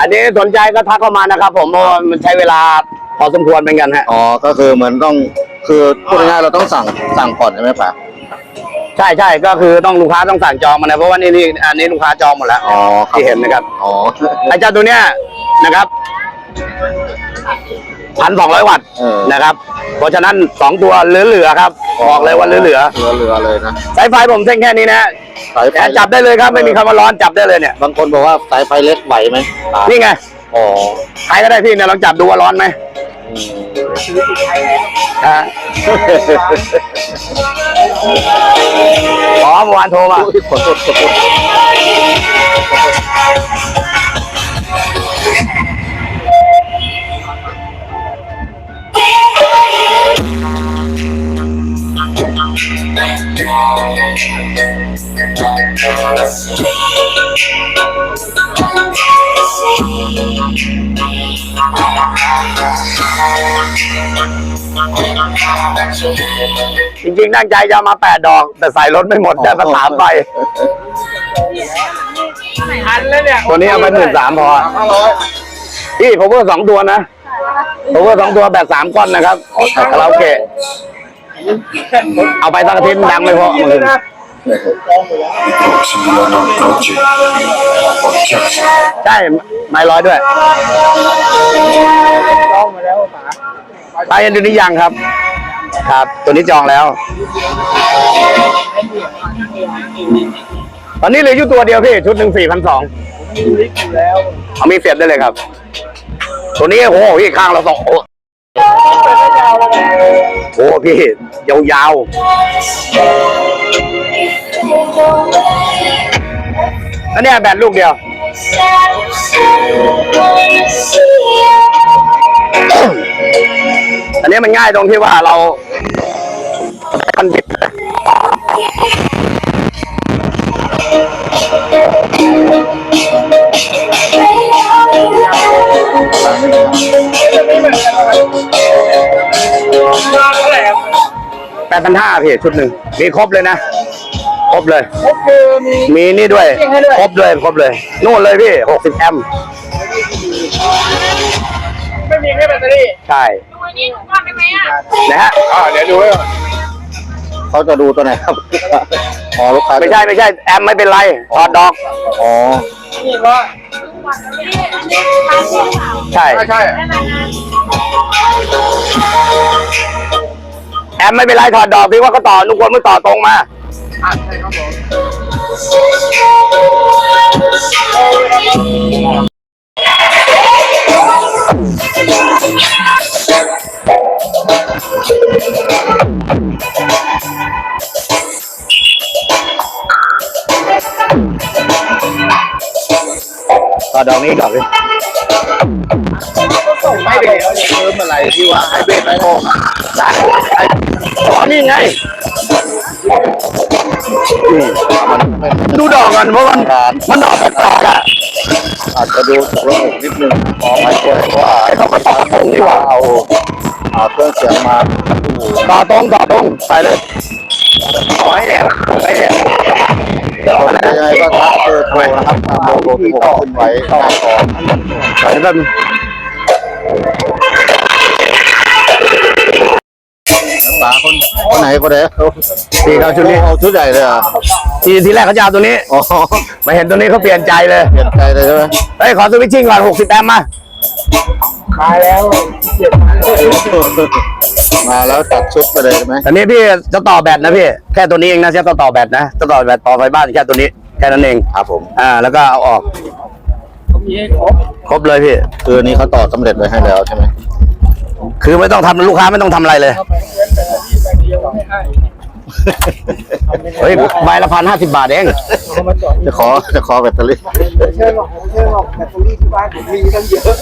อันนี้สนใจก็ทักเข้ามานะครับ ผมเพราะว่ามันใช้เวลาพอสมควรเป็นกันฮะ อ๋อ ก็คือเหมือนต้องคือพูดง่ายๆเราต้องสั่งสั่งก่อนใช่ไหมป๋าใช่ใช่ก็คือต้องลูกค้าต้องสั่งจองมานะเพราะว่านี่นี่อันนี้ลูกค้าจองหมดแล้วอ๋อครับที่เห็นนะครับอ๋อ ไอ้เจ้าตัวเนี้ยนะครับ พันสองร้อยวัตต์เออ นะครับ เพราะฉะนั้นสองตัวเหลือๆครับบอกเลยว่าเหลือเหลือเหลือเลยนะๆสายไฟผมเส้นแค่นี้นะสายไฟแต่จับได้เลยครับไม่มีคำว่าร้อนจับได้เลยเนี่ยบางคนบอกว่าสายไฟเล็กไหวไหมป๋านี่ไงอ๋อใครก็ได้พี่เนี่ยลองจับดูว่าร้อนไหมอืมอ่าอ๋อเมื่อวานโทรมา อุ๊ยขอโทษขอโทษ จริงๆตั้งใจจะเอามาแปดดอก แต่ใส่รถไม่หมดได้มาสามใบทันแล้วเนี่ยตัวนี้เอาไปหมื่นสามพอห้าร้อยพี่ผมเพิ่สองตัวนะ ผมเพิ่สองตัวแบบสามก้อนนะครับคาราโอเกะเอาไปตั้งทิตย์ดังไม่พอเอามาคืนใช่ไม่ร้อยด้วย จองมาแล้วป๋าไปยันตัวนี้ยังครับ ครับ ตัวนี้จองแล้ว ตอนนี้เหลืออยู่ตัวเดียวพี่ ชุดหนึ่งสี่พันสองมีลิฟต์อยู่แล้ว เอามีเสียบได้เลยครับ ตัวนี้โอ้โหพี่ข้างเราสองโอ้ไปไม่ยาวเลยโหพี่ยาวๆแล้วเนี่ยแบตลูกเดียวอันนี้มันง่ายตรงที่ว่าเรามันบิด ดพันห้าพี่ชุดหนึ่งมีครบเลยนะ ครบเลย ก็คือมี มีนี่ด้วยจริงให้ด้วย ครบเลยครบเลยนู่นเลยพี่หกสิบแอมป์ไม่มีแค่แบตเตอรี่ใช่ดูอันนี้ก่อนได้ไหมอะนะฮะอ่าเดี๋ยวดูไว้ก่อนเขาจะดูตัวไหนครับ อ๋อลูกค้าไม่ใช่ไม่ใช่แอมป์ไม่เป็นไรถอดดอก อ๋อ นี่ว่าใช่ ใช่ใช่ แอมไม่เป็นไรถอดดอกพี่ว่าเขาต่อนุกคนไม่ต่อตรงมาอ่าใช่ครับผมต่อดอกนี้ดอกนี้ไม่เดี๋ยวเติมอะไรที่ว่าไฮเบรดไฮโอ้ อ้อ๋อนี่ไงนี่ดูดอกก่อนเพราะมันมันดอกแปลกๆอะอาจจะดูตกลงนิดนึงขอไม่ควรเพราะว่าไอ้เขามาต่อตรงนี่หว่าเอาเอาเครื่องเสียงมาดูต่อตรงต่อตรงไปเลยขอให้แดงไปแดงเดี๋ยวนะยังไงก็ทักเบอร์โทรนะครับตามเบอร์โทรที่ผมขึ้นไว้หน้าจอเดี๋ยวกัน นักศึกษาคนคนไหนคนไหนเขาพี่เขาชุดนี้เอาชุดใหญ่เลยเหรอะทีทีแรกเขาจะเอาตัวนี้อ๋อมาเห็นตัวนี้เขาเปลี่ยนใจเลยเปลี่ยนใจเลยใช่ไหมเฮ้ยขอสวิตชิ่งก่อน60แอมป์มามาแล้วเจ็ดพันเลยมาแล้วจัดชุดไปเลยใช่ไหมอันนี้พี่จะต่อแบตนะพี่แค่ตัวนี้เองนะจะต่อแบตนะจะต่อแบตต่อไฟบ้านแค่ตัวนี้แค่นั้นเองครับผมอ่า แล้วก็เอาออกเขามีให้ครบครบเลยพี่คืออันนี้เขาต่อสำเร็จไว้ให้แล้วใช่ไหม คือไม่ต้องทำลูกค้าไม่ต้องทำอะไรเลย เข้าไปเว้นแต่ที่แบตเดียวไม่ให้เฮ้ยใบละพันห้าสิบบาทเอง เขามาจอดจะขอจะขอแบตเตอรี่ไม่ใช่หรอกไม่ใช่หรอกแบตเตอรี่ที่บ้านผมมีตั้งเยอะ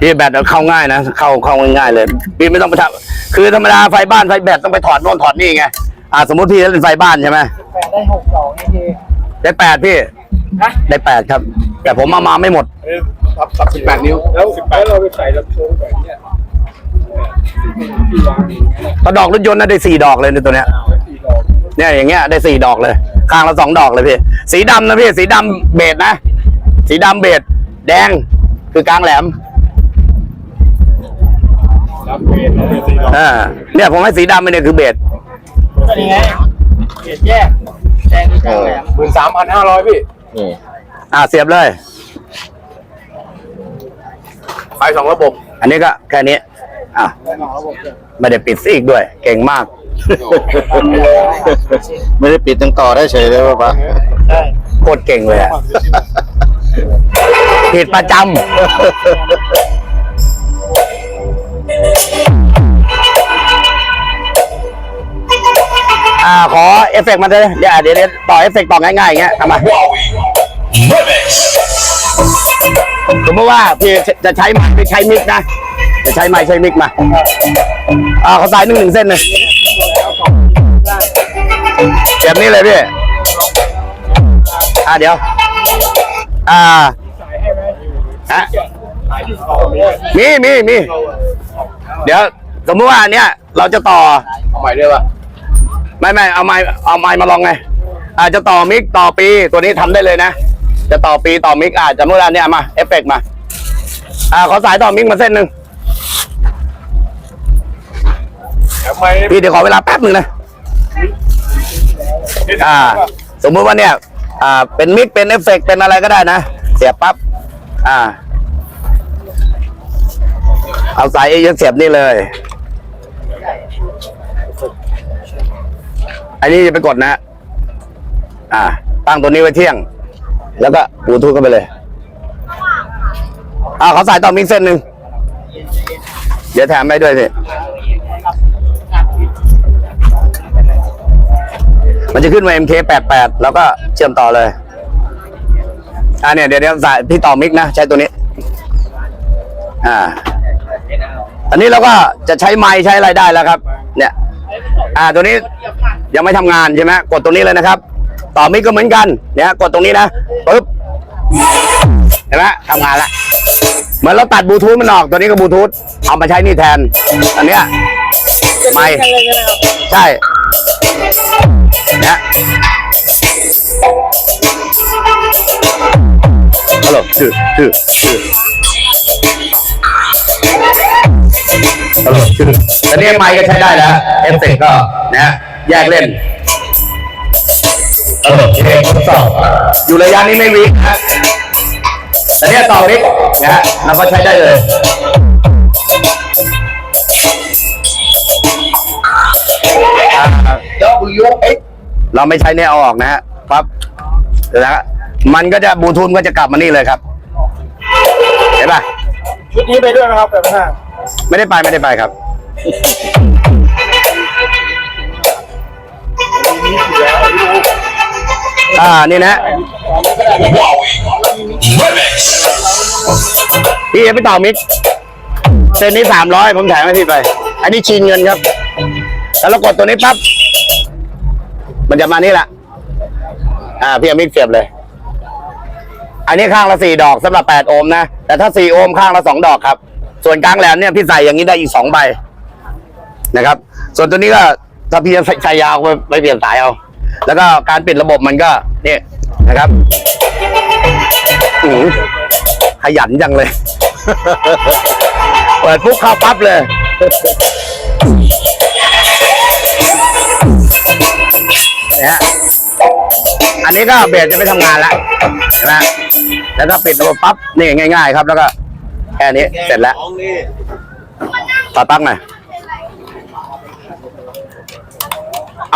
พี่แบตเข้าง่ายนะเข้าเข้าง่ายๆเลยพี่ไม่ต้องไปทำคือธรรมดาไฟบ้านไฟแบตต้องไปถอดโน่นถอดนี่ไงอ่าสมมติพี่เล่นไฟบ้านใช่ไหมแปดได้หกสองนี่เองได้แปดพี่ นะได้แปดครับ แต่ผมมามาไม่หมดครับสับสิบแปดนิ้ว แล้วสิบแปดเราไปใส่ลำโพงแบบเนี้ยที่วางอย่างเงี้ยก็ดอกรถยนต์น่ะได้สี่ดอกเลยในตัวเนี้ยสี่ดอกเนี่ยอย่างเงี้ยได้สี่ดอกเลย ข้างละสองดอกเลยพี่ สีดำนะพี่ สีดำเบสนะ สีดำเบสแดงคือกลางแหลมรับเปลี่ยนเป็นสี่ดอกอ่าเนี่ยผมให้สีดำไปเนี่ยคือเบสเป็นยังไงเปลี่ยนแยกแดงกลางแหลมหมื่นสามพันห้าร้อยพี่ นี่อ่าเสียบเลย ไฟสองระบบ อันนี้ก็แค่นี้อะไฟสองระบบเลยไม่ได้ปิดซีกด้วย เก่งมาก ไม่ได้ปิดยังต่อได้เฉยเลยป่ะปะใช่โคตรเก่งเลยอะผิดประจำอ่าขอเอฟเฟกต์มาเลยเดี๋ยวเดี๋ยวเดี๋ยวต่อเอฟเฟกต์ต่อง่ายๆอย่างเงี้ยทำมา สมมติว่าพี่จะใช้ไม้ไม่ใช้มิกนะจะใช้ไม้ใช้มิกมาอ่าเขาสายหนึ่งหนึ่งเส้นเลยแบบนี้เลยพี่อ่าเดี๋ยว อ่าสายให้ไหมฮะสายอยู่ต่อไม่ได้มีมีมีเดี๋ยวสมมติว่าอันเนี้ยเราจะต่อเอาใหม่ด้วยป่ะไม่ไม่เอาไม้เอาไม้มาลองไงอาจจะต่อมิกต่อปีตัวนี้ทำได้เลยนะ จะต่อปีต่อมิกอาจจะเมื่ออันเนี้ยมาเอฟเฟกต์มา อ่าขอสายต่อมิกมาเส้นหนึ่งทำไมพี่เดี๋ยวขอเวลาแป๊บหนึ่งนะอ่า สมมุติว่าเนี่ย อ่า เป็นมิกเป็นเอฟเฟกต์เป็นอะไรก็ได้นะ เสียบปั๊บอ่า เอาสายเอเยเสียบนี่เลย อันนี้จะไปกดนะ อ่า ตั้งตัวนี้ไว้เที่ยง แล้วก็บลูทูธเข้าไปเลยอ่าเขาสายต่อมิกเส้นหนึ่งเดี๋ยวแถมไปด้วยสิมันจะขึ้นมา MK88 แล้วก็เชื่อมต่อเลยอ่าเนี่ยเดี๋ยวเดี๋ยวสายพี่ต่อมิกนะ ใช้ตัวนี้ อ่า อันนี้เราก็จะใช้ไม้ใช้อะไรได้แล้วครับ เนี่ย อ่าตัวนี้ยังไม่ทำงานใช่ไหมกดตรงนี้เลยนะครับ ต่อมิกก็เหมือนกันเนี่ยกดตรงนี้นะปึ๊บเห็นไหมทำงานละเหมือนเราตัดบลูทูธมันออกตัวนี้ก็บลูทูธเอามาใช้นี่แทน อันเนี้ยไม่ใช่เนะฮัลโหลชื่อชื่อชื่อฮัลโหลชื่อตอนนี้ไมค์ก็ใช้ได้แล้วเอฟเฟกต์ก็นะแยกเล่น ฮัลโหลเพลงทดสอบอยู่ระยะนี้ไม่วิกนะตอนนี้ต่อวิกนะฮะเราก็ใช้ได้เลยเราไม่ใช้เนี่ยเอาออกนะฮะปั๊บเดี๋ยวนะฮะมันก็จะบลูทูธก็จะกลับมานี่เลยครับ เห็นป่ะชุดนี้ไปด้วยนะครับแบบห้าไม่ได้ไปไม่ได้ไปครับ อ่านี่นะพี่ไปต่อมิกเส้นนี้สามร้อยผมแถมให้พี่ไป อันนี้ชินเงินครับ แล้วเรากดตัวนี้ปั๊บมันจะมานี่แหละอ่าพี่เอามิกเสียบเลย อันนี้ข้างละสี่ดอกสำหรับแปดโอห์มนะ แต่ถ้าสี่โอห์มข้างละสองดอกครับ ส่วนกลางแหลมเนี่ยพี่ใส่อย่างนี้ได้อีกสองใบนะครับ ส่วนตัวนี้ก็ถ้าพี่จะใส่ใสยาวไปไปเปลี่ยนสายเอา แล้วก็การปิดระบบมันก็ เนี่ยนะครับอือขยันจังเลย เปิดปุ๊บเข้าปั๊บเลยเนี่ยฮะ อันนี้ก็เบสจะไม่ทำงานละเห็นไหมแล้วก็ปิดระบบปั๊บ นี่ง่าย ๆ ครับ แล้วก็แค่นี้เสร็จแล้วของนี่ต่อตั้งหน่อย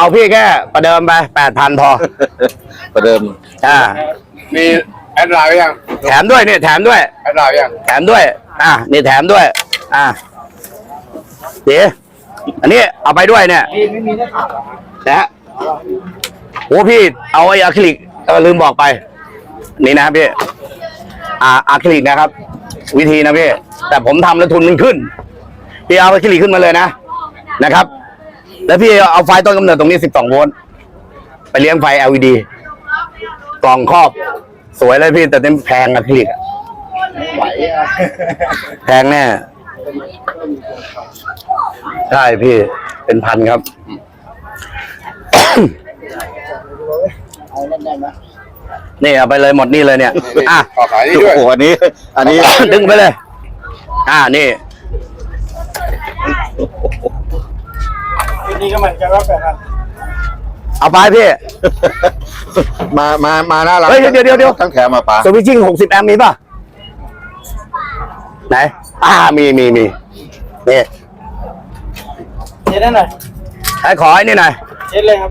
เอาพี่แค่ประเดิมไปแปดพันพอ ประเดิมอ่า มีแอดไลน์ไว้ยังแถมด้วยเนี่ยแถมด้วย แอดไลน์ยังแถมด้วย อ่านี่แถมด้วย อ่าเดี๋ยวอันนี้เอาไปด้วยเนี่ยพี่ไม่มีได้ข่าวนะฮะโอ้พี่เอาไอ้อะคริลิกเออลืมบอกไป นี่นะครับพี่อ่าอะคริลิกนะครับ วิธีนะพี่แต่ผมทำแล้วทุนมันขึ้น พี่เอาอะคริลิกขึ้นมาเลยนะนะครับ แล้วพี่เอาไฟต้นกำเนิดตรงนี้ 12 โวลต์ไปเลี้ยงไฟ LED กล่องครอบ สวยเลยพี่ แต่เต็มแพงอะคริลิกอะไหวอะแพงแน่ ใช่พี่ เป็นพันครับนี่เอาไปเลยหมดนี่เลยเนี่ย อะ ขอขายนี่โอ้ด้วยโหอันนี้ อันนี้ ดึงไปเลย อ่านี่ นี่ก็เหมือนกันว่าแบบนั้นเอาไปพี่ มามามาหน้าร้านเฮ้ยเดี๋ยวเดี๋ยวเดี๋ยว ทั้งแถมมาป๋าสวิตชิ่งหกสิบแอมป์มีป่ะ ไหน อ่ามีมีมีนี่เช็ดได้หน่อยให้ขอไอ้นี่หน่อยเช็ดเลยครับ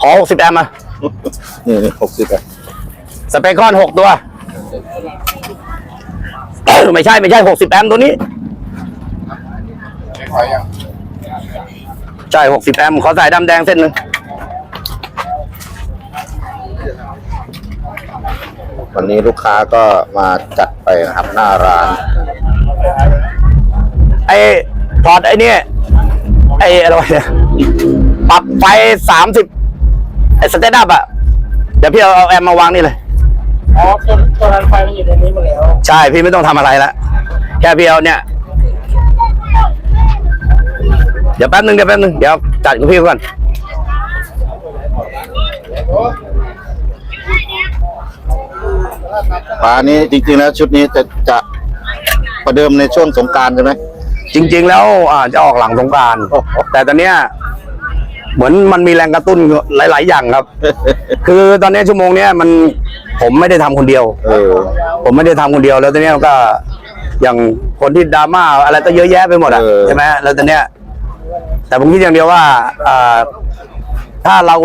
ขอหกสิบแอมป์มานี่หกสิบอะสเปคอนหกตัว ไม่ใช่ไม่ใช่หกสิบแอมป์ตัวนี้ ไม่ขอยัง ใช่หกสิบแอมป์ขอสายดำแดงเส้นหนึ่งวันนี้ลูกค้าก็มาจัดไปนะครับหน้าร้าน ไอ้ถอดไอ้นี่ไอ้อะไรวะเนี่ยปรับไฟสามสิบไอ้สเตตอัพอะเดี๋ยวพี่เอาเอาแอมป์มาวางนี่เลย อ๋อตัวตัวนั้นไฟมันอยู่ในนี้หมดแล้ว ใช่พี่ไม่ต้องทำอะไรละแค่พี่เอาเนี่ย เดี๋ยวแป๊บนึงเดี๋ยวแป๊บนึงเดี๋ยวจัดกับพี่ก่อนป๋านี่จริงๆแล้วชุดนี้จะจะประเดิมในช่วงสงกรารใช่ไหมจริง ๆ แล้วอ่าจะออกหลังสงกรารโอ้โหแต่ตอนเนี้ยเหมือนมันมีแรงกระตุ้นหลาย ๆ อย่างครับ คือตอนเนี้ยชั่วโมงเนี้ยมันผมไม่ได้ทำคนเดียว เออ ผมไม่ได้ทำคนเดียวแล้วตอนเนี้ยก็อย่างคนที่ดราม่าอะไรก็เยอะแยะไปหมดอะเออ ใช่ไหมแล้วตอนเนี้ย แต่ผมคิดอย่างเดียวว่าอ่าถ้าเรา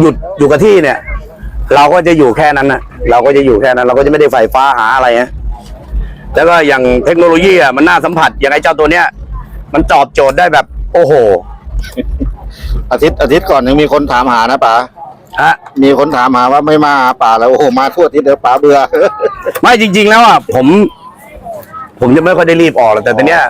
หยุดอยู่กับที่เนี่ย เราก็จะอยู่แค่นั้นนะเราก็จะอยู่แค่นั้น เราก็จะไม่ได้ไฟฟ้าหาอะไรนะแล้วก็อย่างเทคโนโลยีอะมันน่าสัมผัสอย่างไอ้เจ้าตัวเนี้ยมันตอบโจทย์ได้แบบ โอ้โห อาทิตย์อาทิตย์ก่อนยังมีคนถามหานะป๋าฮะมีคนถามหาว่าไม่มาหาป๋าแล้วโอ้โหมาทั่วอาทิตย์เดี๋ยวป๋าเบื่อไม่จริง ๆ แล้วอะผม ผมจะไม่ค่อยได้รีบออกหรอกแต่ตอนเนี้ย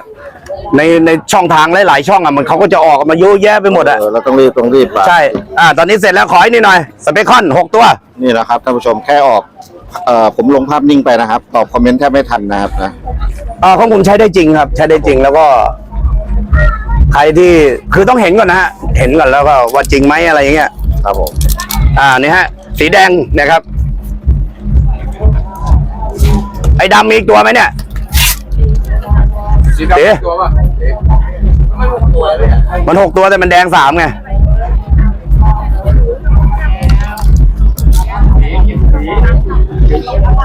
ในในช่องทางหลายๆช่องอะมันเขาก็จะออกมาเยอะแยะไปหมดอะเออเราต้องรีบต้องรีบป๋าใช่อ่าตอนนี้เสร็จแล้วขออีกนิดหน่อยสเปคคอนหกตัว นี่แหละครับท่านผู้ชมแค่ออกเอ่อผมลงภาพนิ่งไปนะครับ ตอบคอมเมนต์แทบไม่ทันนะครับนะอ่าของผมใช้ได้จริงครับ ใช้ได้จริงแล้วก็ ใครที่คือต้องเห็นก่อนนะฮะเห็นก่อนแล้วก็ว่าจริงไหมอะไรอย่างเงี้ย ครับผมอ่านี่ฮะ สีแดงเนะครับ ไอ้ดำมีอีกตัวไหมเนี่ย สีดำเอ๊ะตัวป่ะมันหกตัวแต่มันแดงสามไง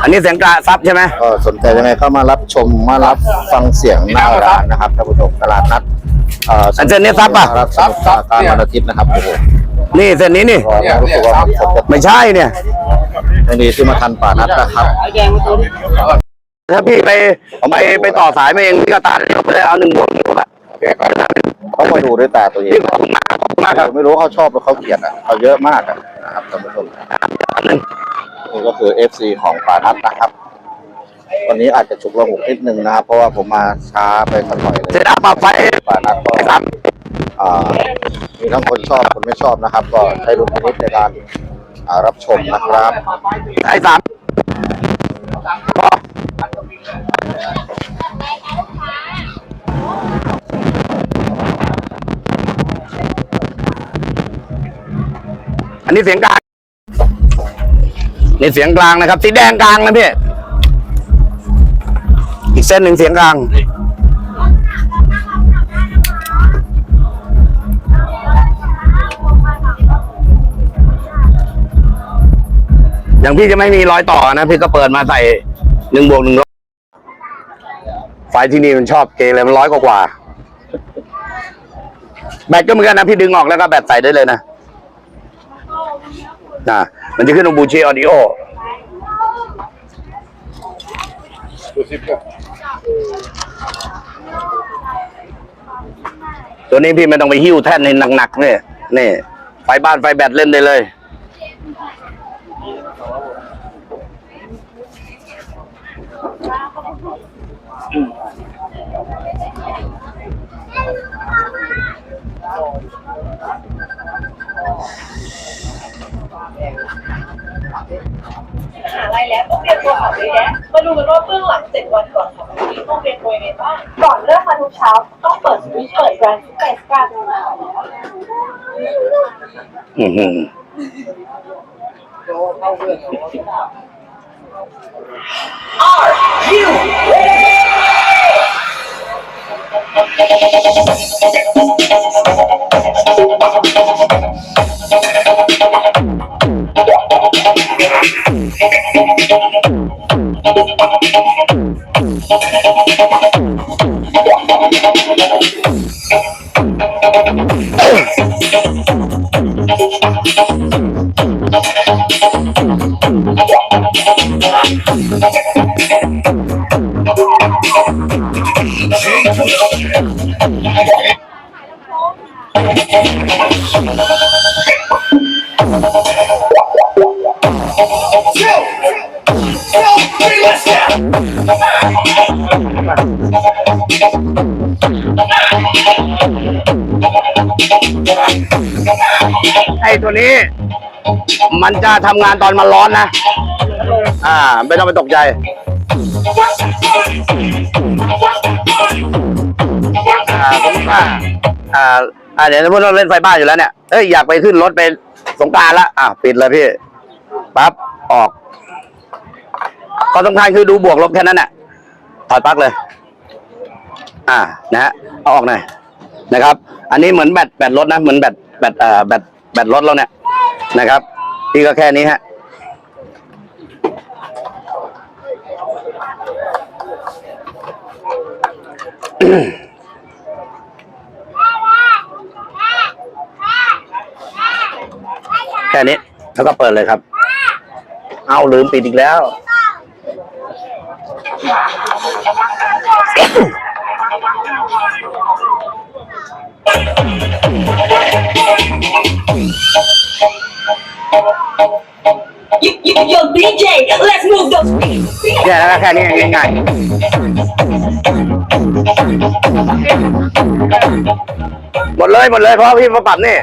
อันนี้เสียงกระซับใช่ไหม ก็สนใจยังไงเข้ามารับชมมารับฟังเสียงหน้าร้านนะครับท่านผู้ชมตลาดนัดเอ่ออันเจนนี่ซับป่ะ รับสมุทรปราการวันอาทิตย์นะครับโอ้โหนี่เส้นนี้นี่ก็รู้สึกว่ามันครบจะไม่ใช่เนี่ย ยังดีที่มาทันป่านัดนะครับ ไอ้แดงมันตัวนี้ ถ้าพี่ไปไปไปต่อสายมาเองพี่ก็ตัดเร็วไปเลยเอาหนึ่งบวกหนึ่งบวกอะต้องมาดูด้วยตาตัวเองพี่ขอบคุณมากขอบคุณมากครับไม่รู้เขาชอบหรือเขาเกลียดอะเขาเยอะมากอะนะครับท่านผู้ชมนี่ก็คือ FC ของป่านัดนะครับวันนี้อาจจะฉุกระหุกนิดนึงนะครับ เพราะว่าผมมาช้าไปสักหน่อยเลเสร็จยแล้วปรับไฟป่านัดก็ครับอ่ามีทั้งคนชอบคนไม่ชอบนะครับ ก็ใช้ดุลพินิจในการอ่ารับชมนะครับไอ้สามพ อันนี้เสียงกลางนี่เสียงกลางนะครับ สีแดงกลางนะพี่ อีกเส้นหนึ่งเสียงกลาง อย่างพี่จะไม่มีรอยต่อนะ พี่ก็เปิดมาใส่หนึ่งบวกหนึ่งร้อยไฟที่นี่มันชอบเกเลยมันร้อยกว่า แบตก็เหมือนกันนะ พี่ดึงออกแล้วก็แบตใส่ได้เลยนะนะมันจะขึ้นตรงบูชีออดิโอตัวนี้พี่ไม่ต้องไปหิ้วแท่นในหนักๆเนี่ยนี่ ไฟบ้านไฟแบตเล่นได้เลย หาอะไรแล้วต้องเตรียมตัวก่อนเลยนะมาดูกันว่าเบื้องหลังเจ็ดวันก่อนของวันนี้ต้องเตรียมตัวยังไงบ้างก่อนเริ่มมาทุกเช้าต้องเปิดสวิตช์เปิดแบรนด์ชุดไก่สกัดอือหือไอ้ตัว นี้ มันจะทำงานตอนมันร้อนนะ อ่า ไม่ต้องไปตกใจ อ่าสมมติว่าอ่าอ่าเดี๋ยวสมมติเราเล่นไฟบ้านอยู่แล้วเนี่ยเอ้ยอยากไปขึ้นรถไปสงกรารละ อะปิดเลยพี่ปั๊บออกข้อสำคัญคือดูบวกลบแค่นั้นแหละถอดปลั๊กเลย อ่า นะฮะเอาออกหน่อยนะครับ อันนี้เหมือนแบตแบตรถนะ เหมือนแบตแบตเอ่อแบต แบตรถเราเนี่ยนะครับ พี่ก็แค่นี้ฮะแค่นี้ แล้วก็เปิดเลยครับ เอาลืมปิดอีกแล้ว Yo, yo, yo, DJ, let's move those feet. เนี่ยแล้วก็แค่นี้ง่ายๆหมดเลยหมดเลยเพราะพี่มาปรับนี่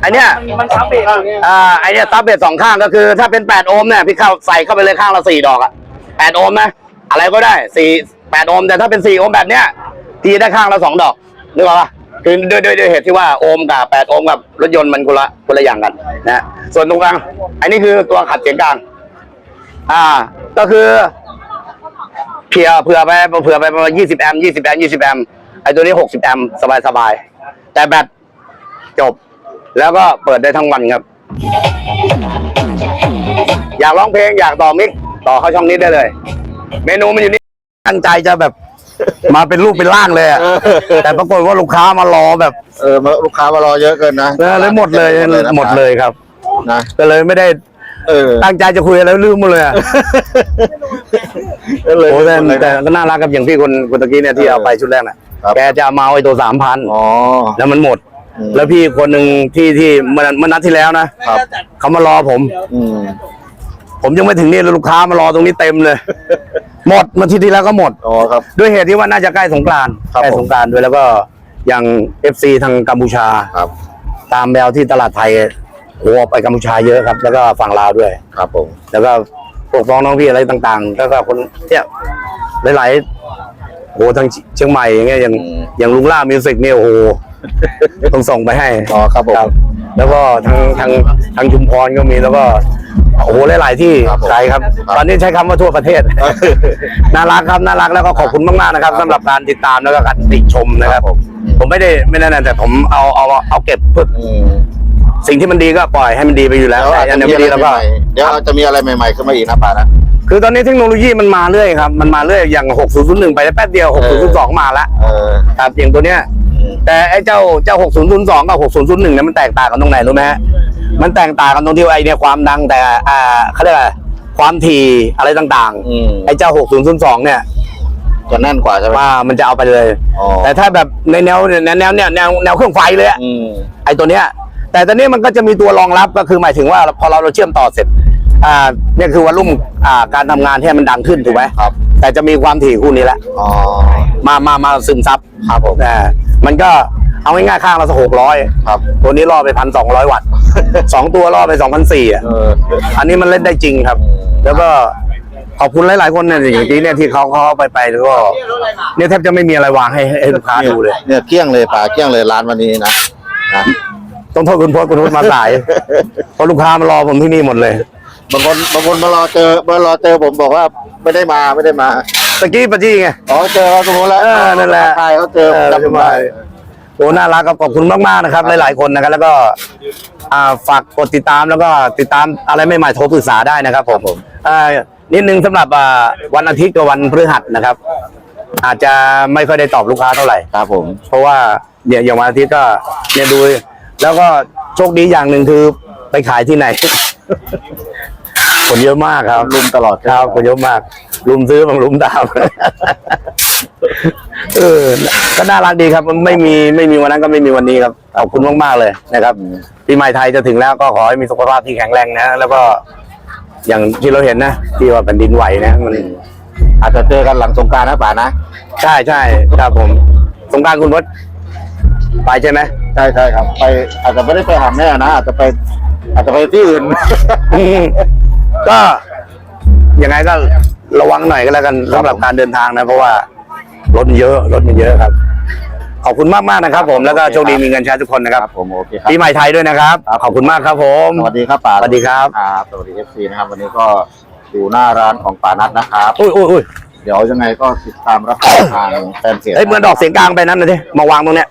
ไอเนี้ยมันซับเบรกเนี่ยอ่าไอเนี้ยซับเบสสองข้างก็คือ ถ้าเป็นแปดโอห์มเนี่ยพี่เข้าใส่เข้าไปเลยข้างละสี่ดอกอะแปดโอห์มนะอะไรก็ได้สี่แปดโอห์มแต่ถ้าเป็นสี่โอห์มแบบเนี้ยพี่ได้ข้างละสองดอกนึกออกปะ คือด้วยด้วยด้วยเหตุที่ว่าโอห์มกับแปดโอห์มกับรถยนต์มันคนละคนละอย่างกันนะส่วนตรงกลาง อันนี้คือตัวขัดเสียงกลาง อ่า ก็คือเผื่อเผื่อไปเผื่อไปประมาณยี่สิบแอมป์ยี่สิบแอมป์ยี่สิบแอมป์ไอตัวนี้หกสิบแอมป์สบายสบายๆแต่แบตจบ แล้วก็เปิดได้ทั้งวันครับ อยากร้องเพลงอยากต่อมิกต่อเข้าช่องนี้ได้เลย เมนูมันอยู่นี่ตั้งใจจะแบบ มาเป็นรูปเป็นร่างเลยอะแต่ปรากฏว่าลูกค้ามารอแบบเออมาลูกค้ามารอเยอะเกินนะเออเลยหมดเลยนะหมดเลยครับนะก็เลยไม่ได้เออตั้งใจจะคุยอะไรลืมหมดเลยอะก็เลยโอ้แต่หมดเลยแต่นะ ก็น่ารักกับอย่างพี่คนคนตะกี้เนี่ยที่เอาไปชุดแรกน่ะครับ แกจะเอามาเอาไอ้ตัวสามพันอ๋อ แล้วมันหมด อืม แล้วพี่คนหนึ่งที่ที่เมื่อเมื่อนัดที่แล้วนะครับเขามารอผม อืมผมยังไม่ถึงนี่แล้วลูกค้ามารอตรงนี้เต็มเลย หมดเมาที่ที่แล้วก็หมด อ๋อครับ ด้วยเหตุที่ว่าน่าจะใกล้สงกรานต์ครับใกล้ผม สงกรานต์ด้วยแล้วก็อย่างเอฟซีทางกัมพูชา ครับตามแมวที่ตลาดไทยโอ้ไปกัมพูชาเยอะครับ แล้วก็ฝั่งลาวด้วย ครับผม แล้วก็พวกฟ้องน้องพี่อะไรต่างๆ แล้วก็คนเนี่ยหลายๆโอ้ทางเชียงใหม่อย่างเงี้ยอย่างอย่างลุงล่ามิวสิกเนี่ยโอ้โห ต้องส่งไปให้ อ๋อครับผม แล้วก็ทางทางทางชุมพรก็มีแล้วก็ โอ้โหหลายๆที่ครับผมไกลครับครับ ตอนนี้ใช้คำว่าทั่วประเทศ น่ารักครับน่ารักแล้วก็ขอบคุณมากๆนะครับสำหรับการติดตามแล้วก็การติชมนะครับ ผม ผมไม่ได้ไม่ได้นะแต่ผมเอาเอาเอาเก็บเพื่ออืมสิ่งที่มันดีก็ปล่อยให้มันดีไปอยู่แล้วแล้วแต่อาจอัจะนไหนมีไม่อะไรดีแล้วก็ใหม่ๆเดี๋ยวจะมีอะไรใหม่ๆขึ้นมาอีกนะป้านะ คือตอนนี้เทคโนโลยีมันมาเรื่อยครับ มันมาเรื่อยอย่าง 6001 ไปได้แป๊บเดียว6002 มาแล้วเออครับอย่างตัวเนี้ย อืมแต่ไอ้เจ้าเจ้า 6002 กับ 6001 เนี่ยมันแตกต่างกันตรงไหนรู้ไหมฮะ มันแตกต่างกันตรงที่ว่าไอเนี่ยความดังแต่อ่าเขาเรียกอะไรความถี่อะไรต่างอืมๆ ไอ้เจ้า 6002 เนี่ยจะแน่นกว่าใช่ไหมว่ามันจะเอาไปเลย อ๋อแต่ถ้าแบบในแนวแนวแนวแนวแนวแนวเครื่องไฟเลยอะอืมไอ้ตัวเนี้ย แต่ตอนนี้มันก็จะมีตัวรองรับก็คือหมายถึงว่าพอเราเราเชื่อมต่อเสร็จ อ่าเนี่ยคือวอลลุ่มอ่าการทำงานที่ให้มันดังขึ้นถูกไหมครับแต่จะมีความถี่คู่นี้แหละ อ๋อ มามามาซึมซับครับผมแต่มันก็ เอาง่ายๆข้างละสักหกร้อยครับ ตัวนี้ล่อไปพันสองร้อยวัตต์ สองตัวล่อไปสองพันสี่อะ เอออันนี้มันเล่นได้จริงครับ แล้วก็ขอบคุณหลายๆคนเนี่ยอย่างที่เนี่ยที่เขาเขาเอาไปไปแล้วก็เนี่ยแทบจะไม่มีอะไรวางให้ให้ลูกค้าดูเลย เนี่ยเกลี้ยงเลยป่าเกลี้ยงเลยร้านวันนี้นะนะต้องโทษคุณพจน์คุณพจน์มาสายเพราะลูกค้ามารอผมที่นี่หมดเลย บางคนบางคนมารอเจอมารอเจอผมบอกว่าไม่ได้มาไม่ได้มาตะกี้ปะจี้ไง อ๋อเจอเขาตรงนู้นแล้วเออนั่นแหละ ใช่เขาเจอเออจำใช่ไหมได้ โอ้น่ารักครับขอบคุณมากๆนะครับ หลายๆคนนะครับ แล้วก็อ่าฝากกดติดตามแล้วก็ติดตามอะไรใหม่ๆโทรปรึกษาได้นะครับผมอ่านิดนึงสำหรับอ่าวันอาทิตย์กับวันพฤหัสนะครับ อาจจะไม่ค่อยได้ตอบลูกค้าเท่าไหร่ ครับผมเพราะว่าเนี่ยอย่างวันอาทิตย์ก็เนี่ยดูแล้วก็โชคดีอย่างหนึ่งคือไปขายที่ไหน คนเยอะมากครับ ลุมตลอดครับคนเยอะมาก ลุมซื้อบางลุมตาม เออ ก็น่ารักดีครับไม่มีไม่มีวันนั้นก็ไม่มีวันนี้ครับขอบคุณมากๆเลยนะครับปีใหม่ไทยจะถึงแล้วก็ขอให้มีสุขภาพที่แข็งแรงนะ แล้วก็อย่างที่เราเห็นนะที่ว่าแผ่นดินไหวนะ มัน อาจจะเจอกันหลังสงกรารนะป่านะใช่ใช่ครับผมสงกรารคุณพศไปใช่ไหมใช่ใช่ครับ ไปอาจจะไม่ได้ไปหาแม่นะอาจจะไป อาจจะไปที่อื่น อืมก็ยังไงก็ระวังหน่อยก็แล้วกันสำหรับการเดินทางนะ เพราะว่า รถมันเยอะรถมันเยอะครับ ขอบคุณมากมากๆนะครับ ผมแล้วก็โชคดีมีเงินใช้ทุกคนนะครับครับผมโอเคครับ ปีใหม่ไทยด้วยนะครับ ครับ ขอบคุณมากครับผม สวัสดีครับป่าสวัสดีครับ ครับสวัสดีเอฟซีนะครับวันนี้ก็อยู่หน้าร้านของป่านัทนะครับ อุ้ยอุ้ยอุ้ยเดี๋ยวยังไงก็ติดตามรับชมทางแฟนเพจ เฮ้ยเหมือนดอกเสียงกลางไปนั้นนะทีมาวางตรงเนี้ย